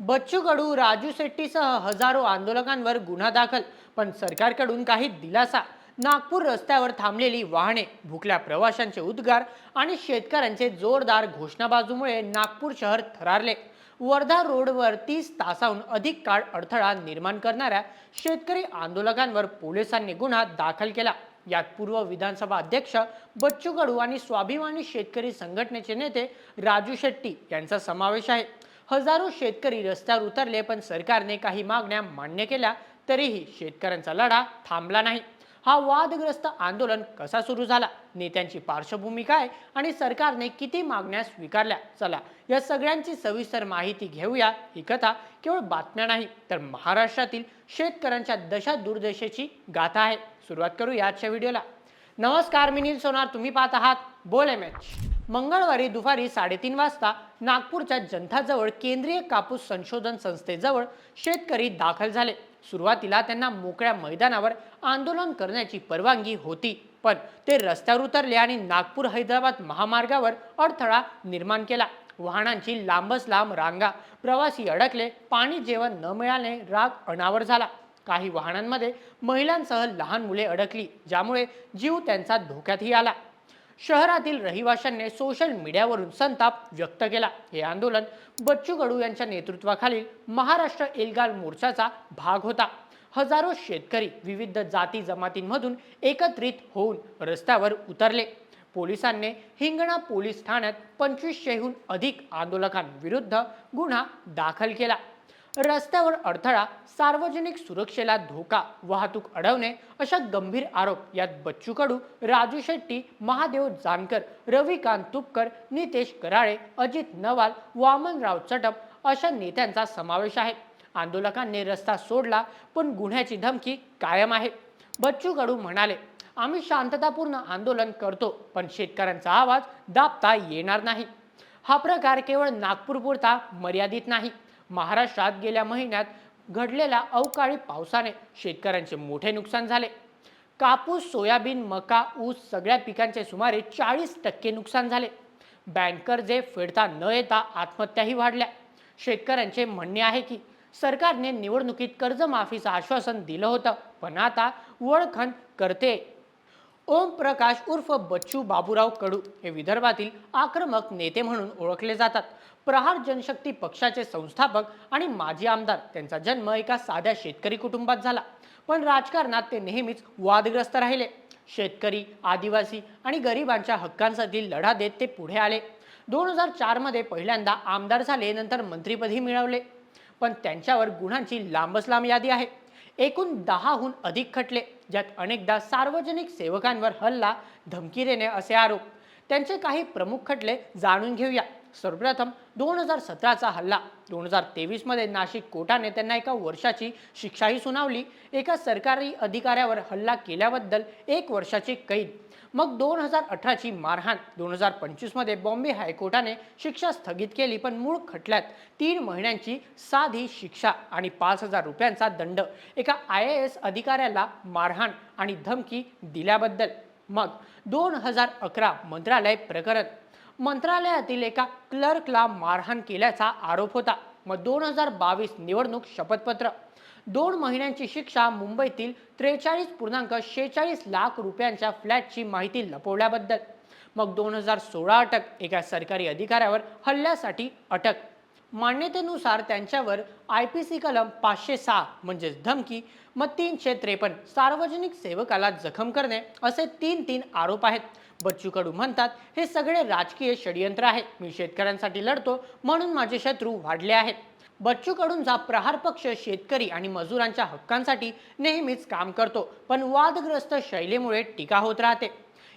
बच्चू कडू राजू शेट्टीसह हजारो आंदोलकांवर गुन्हा दाखल पण सरकारकडून काही दिलासा. नागपूर रस्त्यावर थांबलेली वाहने भुकल्या प्रवाशांचे उद्गार आणि शेतकऱ्यांचे जोरदार घोषणाबाजूमुळे नागपूर शहर थरारले. वर्धा रोडवर तीस तासाहून अधिक काळ अडथळा निर्माण करणाऱ्या शेतकरी आंदोलकांवर पोलिसांनी गुन्हा दाखल केला. यात पूर्व विधानसभा अध्यक्ष बच्चू कडू आणि स्वाभिमानी शेतकरी संघटनेचे नेते राजू शेट्टी यांचा समावेश आहे. हजारो शेतकरी रस्त्यावर उतरले पण सरकारने काही मागण्या मान्य केल्या तरीही शेतकऱ्यांचा लढा थांबला नाही. हा वादग्रस्त आंदोलन कसा सुरू झाला? नेत्यांची पार्श्वभूमी काय? आणि सरकारने किती मागण्या स्वीकारल्या? चला या सगळ्यांची सविस्तर माहिती घेऊया. ही कथा केवळ बातम्या नाही तर महाराष्ट्रातील शेतकऱ्यांच्या दशा दुर्दशेची गाथा आहे. सुरुवात करू आजच्या व्हिडिओला. नमस्कार मी नील सोनार. तुम्ही पाहत आहात बोल एम एच. मंगळवारी दुपारी साडेतीन वाजता नागपूरच्या जनताजवळ केंद्रीय कापूस संशोधन संस्थेजवळ शेतकरी दाखल झाले. सुरुवातीला त्यांना मोकळ्या मैदानावर आंदोलन करण्याची परवानगी होती पण ते रस्त्यावर उतरले आणि नागपूर हैदराबाद महामार्गावर अडथळा निर्माण केला. वाहनांची लांबच लांब रांगा प्रवासी अडकले पाणी जेवण न मिळाल्याने राग अनावर झाला. काही वाहनांमध्ये महिलांसह लहान मुले अडकली ज्यामुळे जीव त्यांचा धोक्यातही आला. शहरातील रहिवाशांनी सोशल मीडियावरून संताप व्यक्त केला. हे आंदोलन बच्चू कडू यांच्या नेतृत्वाखालील महाराष्ट्र एल्गार मोर्चाचा भाग होता. हजारो शेतकरी विविध जाती जमातींमधून एकत्रित होऊन रस्त्यावर उतरले. पोलिसांनी हिंगणा पोलीस ठाण्यात पंचवीसशेहून अधिक आंदोलकांविरुद्ध गुन्हा दाखल केला. रस्त्यावर अडथळा सार्वजनिक सुरक्षेला धोका वाहतूक अडवणे अशा गंभीर आरोप यात बच्चू कडू राजू शेट्टी महादेव जानकर रविकांत तुपकर नितेश कराळे अजित नवाल वामनराव चटप अशा नेत्यांचा समावेश आहे. आंदोलकांनी रस्ता सोडला पण गुन्ह्याची धमकी कायम आहे. बच्चू कडू म्हणाले आम्ही शांततापूर्ण आंदोलन करतो पण शेतकऱ्यांचा आवाज दाबता येणार नाही. हा प्रकार केवळ नागपूरपुरता मर्यादित नाही. महाराष्ट्रात गेल्या महिन्यात घडलेल्या अवकाळी पावसाने शेतकऱ्यांचे मोठे नुकसान झाले. कापूस सोयाबीन मका ऊस सगळ्या पिकांचे सुमारे चाळीस टक्के नुकसान झाले. बँकर जे फेडता न येता आत्महत्याही वाढल्या. शेतकऱ्यांचे म्हणणे आहे की सरकारने निवडणुकीत कर्जमाफीचं आश्वासन दिलं होतं पण आता वळखण करते ओम प्रकाश उर्फ बच्चू बाबूराव कडू हे विदर्भातील आक्रमक नेते म्हणून ओळखले जातात. प्रहार जनशक्ती पक्षाचे संस्थापक आणि माजी आमदार. त्यांचा जन्म एका साध्या शेतकरी कुटुंबात झाला. पण राजकारणात ते नेहमीच वादग्रस्त राहिले. शेतकरी आदिवासी आणि गरिबांच्या हक्कांसाठी लढा देत ते पुढे आले. दोन हजार चारमध्ये पहिल्यांदा आमदार झाले नंतर मंत्रीपदही मिळवले. पण त्यांच्यावर गुन्ह्यांची लांबच लांब यादी आहे. एकूण दहाहून अधिक खटले. ज्यात अनेकदा सार्वजनिक सेवकांवर हल्ला धमकी देणे असे आरोप. त्यांचे काही प्रमुख खटले जाणून घेऊया. सर्वप्रथम दोन हजार सतराचा हल्ला. दोन हजार तेवीसमध्ये नाशिक कोर्टाने त्यांना एका वर्षाची शिक्षाही सुनावली. एका सरकारी अधिकाऱ्यावर हल्ला केल्याबद्दल एक वर्षाची कैद. मग दोन हजार अठराची मारहाण. दोन हजार पंचवीसमध्ये बॉम्बे हायकोर्टाने शिक्षा स्थगित केली पण मूळ खटल्यात तीन महिन्यांची साधी शिक्षा आणि पाच हजार रुपयांचा दंड. एका आय ए एस अधिकाऱ्याला मारहाण आणि धमकी दिल्याबद्दल. मग दोन हजार अकरा मंत्रालय प्रकरण. मंत्रालयातील एका क्लर्कला मारहाण केल्याचा आरोप होता. मग दोन हजार बावीस निवडणूक शपथपत्र. दोन महिन्यांची शिक्षा मुंबईतील त्रेचाळीस पूर्णांक शेहेचाळीस लाख रुपयांच्या फ्लॅटची माहिती लपवल्याबद्दल. मग दोन हजार सोळा अटक एका सरकारी अधिकाऱ्यावर हल्ल्यासाठी अटक. मान्यतेनुसार त्यांच्यावर आय पी सी कलम पाचशे सहा म्हणजेच धमकी मग तीनशे त्रेपन्न सार्वजनिक सेवकाला जखम करणे असे तीन तीन आरोप आहेत. बच्चू कडू म्हणतात हे सगळे राजकीय षडयंत्र आहे. मी शेतकऱ्यांसाठी लढतो म्हणून माझे शत्रू वाढले आहेत. बच्चू कडूंचा प्रहार पक्ष शेतकरी आणि मजुरांच्या हक्कांसाठी नेहमीच काम करतो पण वादग्रस्त शैलीमुळे टीका होत राहते.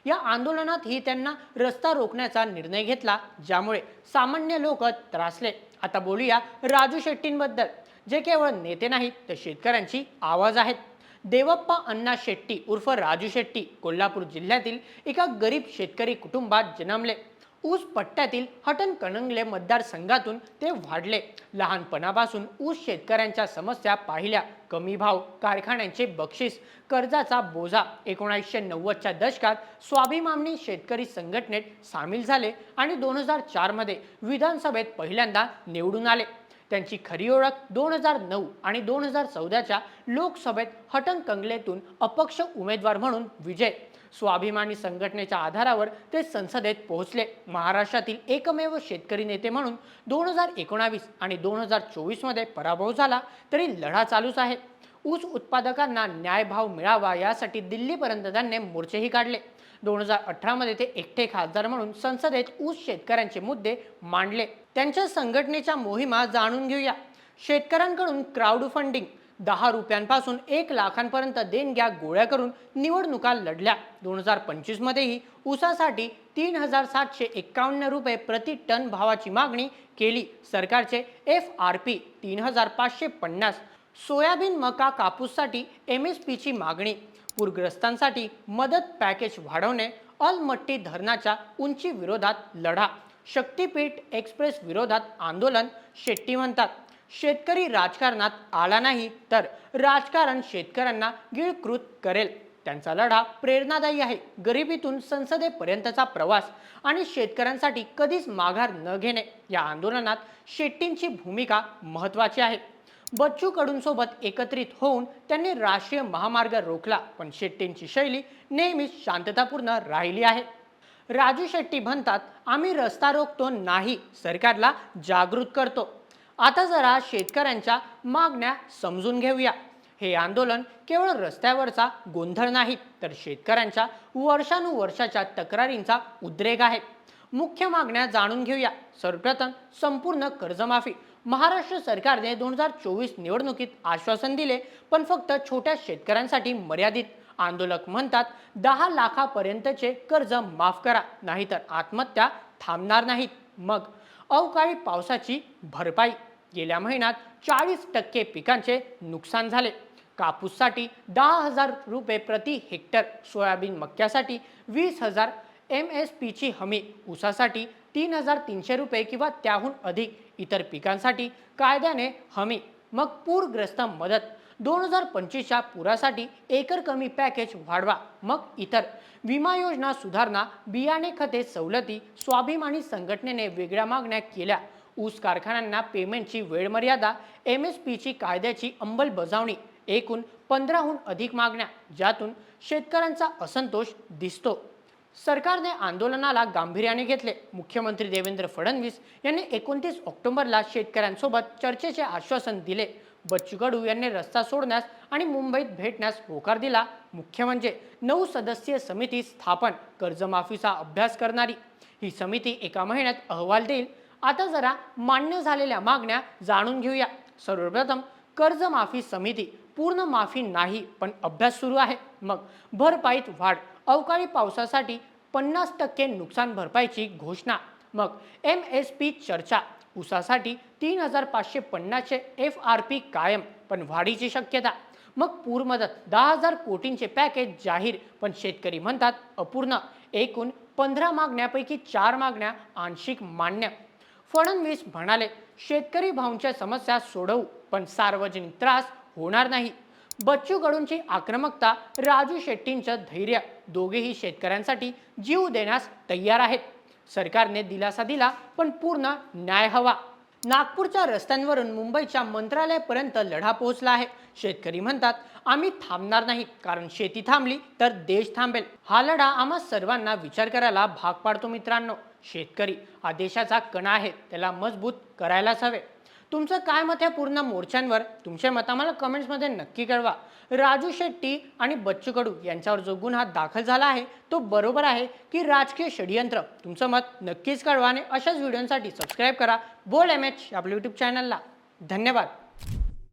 या आंदोलनातही त्यांना रस्ता रोखण्याचा निर्णय घेतला ज्यामुळे सामान्य लोक त्रासले. आता बोलूया राजू शेट्टींबद्दल. जे केवळ नेते नाहीत तर शेतकऱ्यांची आवाज आहेत. देवप्पा अण्णा शेट्टी उर्फ राजू शेट्टी कोल्हापूर जिल्ह्यातील एका गरीब शेतकरी कुटुंबात जन्मले. ऊस पट्ट्यातील हटन कणंगले मतदारसंघातून ते वाढले. लहानपणापासून ऊस शेतकऱ्यांच्या समस्या पाहिल्या. कमी भाव कारखान्यांचे बक्षीस कर्जाचा बोजा. एकोणीसशे नव्वदच्या दशकात स्वाभिमानी शेतकरी संघटनेत सामील झाले आणि दोन हजार चारमध्ये विधानसभेत पहिल्यांदा निवडून आले. त्यांची खरी ओळख दोन हजार नऊ आणि दोन हजार चौदाच्या लोकसभेत हटन कंगलेतून अपक्ष उमेदवार म्हणून विजय. स्वाभिमानी संघटनेच्या आधारावर ते संसदेत पोहोचले. महाराष्ट्रातील एकमेव शेतकरी नेते म्हणून दोन हजार एकोणावीस आणि दोन हजार चोवीसमध्ये पराभव झाला तरी लढा चालूच आहे. ऊस उत्पादकांना न्यायभाव मिळावा यासाठी दिल्लीपर्यंत त्यांनी मोर्चेही काढले. दोन हजार अठरामध्ये ते एकटे खासदार म्हणून संसदेत ऊस शेतकऱ्यांचे मुद्दे मांडले. त्यांच्या संघटनेच्या मोहिमा जाणून घेऊया. शेतकऱ्यांकडून क्राऊड फंडिंग दहा रुपयांपासून एक लाखांपर्यंत देणग्या गोळ्या करून निवडणुका लढल्या. दोन हजार पंचवीसमध्येही ऊसासाठी तीन हजार सातशे एक्कावन्न रुपये प्रति टन भावाची मागणी केली. सरकारचे एफ आर पी तीन हजार पाचशे पन्नास. सोयाबीन मका कापूससाठी एम एस पीची मागणी. पूरग्रस्तांसाठी मदत पॅकेज वाढवणे. अलमट्टी धरणाच्या उंची विरोधात लढा. शक्तीपीठ एक्सप्रेस विरोधात आंदोलन शेट्टी म्हणतात. शेतकरी राजकारणात आला नाही तर राजकारण शेतकऱ्यांना गिळकृत करेल. त्यांचा लढा प्रेरणादायी आहे. गरिबीतून संसदेपर्यंतचा प्रवास आणि शेतकऱ्यांसाठी कधीच माघार न घेणे या आंदोलनात शेट्टींची भूमिका महत्त्वाची आहे. बच्चू कडूंसोबत एकत्रित होऊन त्यांनी राष्ट्रीय महामार्ग रोखला पण शेट्टींची शैली नेहमीच शांततापूर्ण राहिली आहे. राजू शेट्टी म्हणतात आम्ही रस्ता रोखतो नाही सरकारला जागृत करतो. आता जरा शेतकऱ्यांच्या मागण्या समजून घेऊया. हे आंदोलन केवळ रस्त्यावरचा गोंधळ नाही तर शेतकऱ्यांच्या वर्षानुवर्षाच्या तक्रारींचा उद्रेक आहे. मुख्य मागण्या जाणून घेऊया. सर्वप्रथम संपूर्ण कर्जमाफी. महाराष्ट्र सरकारने दोन हजार चोवीस निवडणुकीत आश्वासन दिले पण फक्त छोट्या शेतकऱ्यांसाठी मर्यादित. आंदोलक म्हणतात दहा लाखापर्यंतचे कर्ज माफ करा नाहीतर आत्महत्या थांबणार नाहीत. मग अवकाळी पावसाची भरपाई. गेल्या महिन्यात चाळीस टक्के पिकांचे नुकसान झाले. कापूससाठी दहा हजार रुपये प्रति हेक्टर सोयाबीन मक्यासाठी वीस हजार एम एस पीची हमी ऊसासाठी तीन हजार तीनशे रुपये किंवा त्याहून अधिक इतर पिकांसाठी कायद्याने हमी. मग पूरग्रस्त मदत. दोन हजार पंचवीसच्या पुरासाठी एकर कमी पॅकेज वाढवा. मग इतर. विमा योजना सुधारणा बियाणे खते सवलती स्वाभिमानी संघटनेने वेगळ्या मागण्या केल्या. ऊस कारखान्यांना पेमेंटची वेळमर्यादा एम एस पीची कायद्याची अंमलबजावणी एकूण पंधराहून अधिक मागण्या ज्यातून शेतकऱ्यांचा असंतोष दिसतो. सरकारने आंदोलनाला गांभीर्याने घेतले. मुख्यमंत्री देवेंद्र फडणवीस यांनी एकोणतीस ऑक्टोबरला शेतकऱ्यांसोबत चर्चेचे आश्वासन दिले. बच्चू कडू यांनी रस्ता सोडण्यास आणि मुंबईत भेटण्यास होकार दिला. मुख्य म्हणजे नऊ सदस्यीय समिती स्थापन कर्जमाफीचा अभ्यास करणारी. ही समिती एका महिन्यात अहवाल देईल. आता जरा मान्य झालेल्या मागण्या जाणून घेऊया. सर्वप्रथम कर्जमाफी समिती पूर्ण माफी नाही पण अभ्यास सुरू आहे. मग भरपाईत वाढ अवकाळी पावसासाठी पन्नास टक्के नुकसान भरपाईची घोषणा. मग एम एस पी चर्चा ऊसासाठी तीन हजार पाचशे पन्नासचे एफ आर पी कायम पण वाढीची शक्यता. मग पूर मदत दहा हजार कोटींचे पॅकेज जाहीर पण शेतकरी म्हणतात अपूर्ण. एकूण पंधरा मागण्यापैकी चार मागण्या आंशिक मान्य. फडणवीस म्हणाले शेतकरी भाऊंच्या समस्या सोडवू पण सार्वजनिक त्रास होणार नाही. बच्चू कडूंची आक्रमकता राजू शेट्टींचं धैर्य दोघेही शेतकऱ्यांसाठी जीव देण्यास तयार आहेत. सरकारने दिलासा दिला पण पूर्ण न्याय हवा. नागपूरच्या रस्त्यांवरून मुंबईच्या मंत्रालयापर्यंत लढा पोहोचला आहे. शेतकरी म्हणतात आम्ही थांबणार नाही कारण शेती थांबली तर देश थांबेल. हा लढा आम्हा सर्वांना विचार करायला भाग पाडतो मित्रांनो. शेतकरी हा देशाचा कणा आहे त्याला मजबूत करायलाच हवे. तुमचं काय मत आहे पूर्ण मोर्चांवर? तुमचे मत आम्हाला कमेंट्समध्ये नक्की कळवा. राजू शेट्टी आणि बच्चू कडू यांच्यावर जो गुन्हा दाखल झाला आहे तो बरोबर आहे की राजकीय षडयंत्र? तुमचं मत नक्कीच कळवा आणि अशाच व्हिडिओसाठी सबस्क्राईब करा. बोल एम एच आपल्या यूट्यूब चॅनलला धन्यवाद.